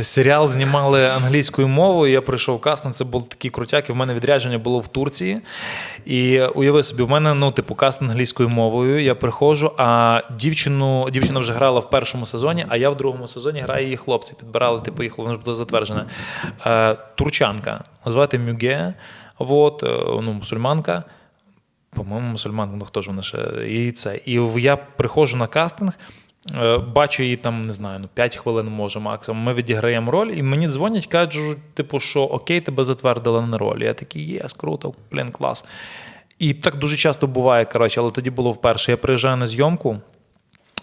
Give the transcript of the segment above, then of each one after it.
Серіал знімали англійською мовою. Я прийшов кастинг, це був такий крутяк, і в мене відрядження було в Турції. І уяви собі, в мене ну, типу, кастинг англійською мовою. Я приходжу, а дівчину, дівчина вже грала в першому сезоні, а я в другому сезоні граю її хлопці. Підбирали, типу, їх вона ж була затверджена. Е, турчанка, звати Мюге, вот, е, ну, мусульманка. По-моєму, мусульманка, ну хто ж вона ще? І це. І я приходжу на кастинг, бачу її там, не знаю, ну 5 хвилин може максимум. Ми відіграємо роль, і мені дзвонять, кажуть, типу, що окей, тебе затвердили на роль. Я такий, єс, круто, блін, клас. І так дуже часто буває, коротше, але тоді було вперше. Я приїжджаю на зйомку.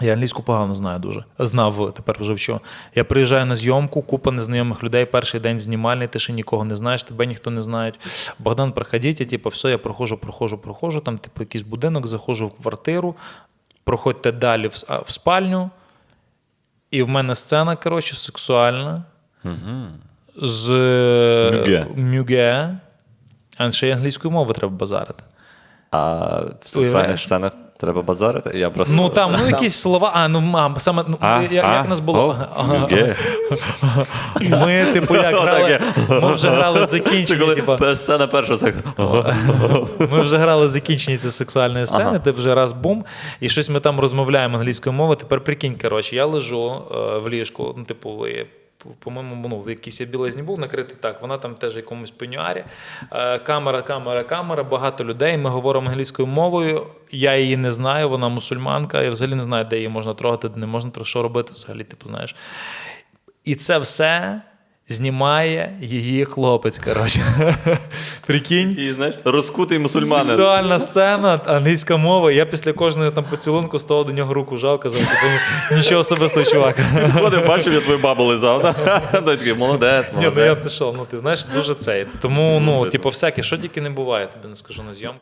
Я англійську погано знаю дуже. Знав тепер вже вчу. Я приїжджаю на зйомку, купа незнайомих людей. Перший день знімальний, ти ще нікого не знаєш, тебе ніхто не знає. Богдан, проходіть, я, типу, все, я проходжу, проходжу, проходжу. Там, типу, якийсь будинок, заходжу в квартиру, проходьте далі в, в спальню. І в мене сцена, коротше, сексуальна. З Мюге. Мюге. А ще й англійською мовою треба базарити. А сексуальна сценах треба базарити? Я просто... Ну там, ну якісь слова, а ну а, саме ну, А, як, а, як нас було? о, Ага. Ми, типу, як грали, ми вже грали Це закінчення. Типу, сцена першого сексу. ми вже грали закінчення цієї сексуальної сцени, Ага. ти вже раз бум, і щось ми там розмовляємо англійською мовою. Тепер прикинь, коротше, я лежу е, в ліжку, ну, типу, і, по-моєму, ну, в якійсь я білизні був накритий так. Вона там теж якомусь пенюарі. Е, камера, камера, камера, багато людей. Ми говоримо англійською мовою. Я її не знаю, вона мусульманка. Я взагалі не знаю, де її можна трогати, де не можна що робити взагалі, типу, знаєш. І це все знімає її хлопець. Коротше. Прикинь. І знаєш, розкутий мусульманин. Сексуальна сцена, англійська мова. Я після кожного там поцілунку ставав до нього руку жав, казав, типу, нічого особистого, чувак. Підходив, бачив, я твою бабу лизав. Такий, молодець, Ні, ну я пішов, ну ти знаєш, дуже цей. Тому, ну, типу, всяке, що тільки не буває, тобі не скажу на зйомках.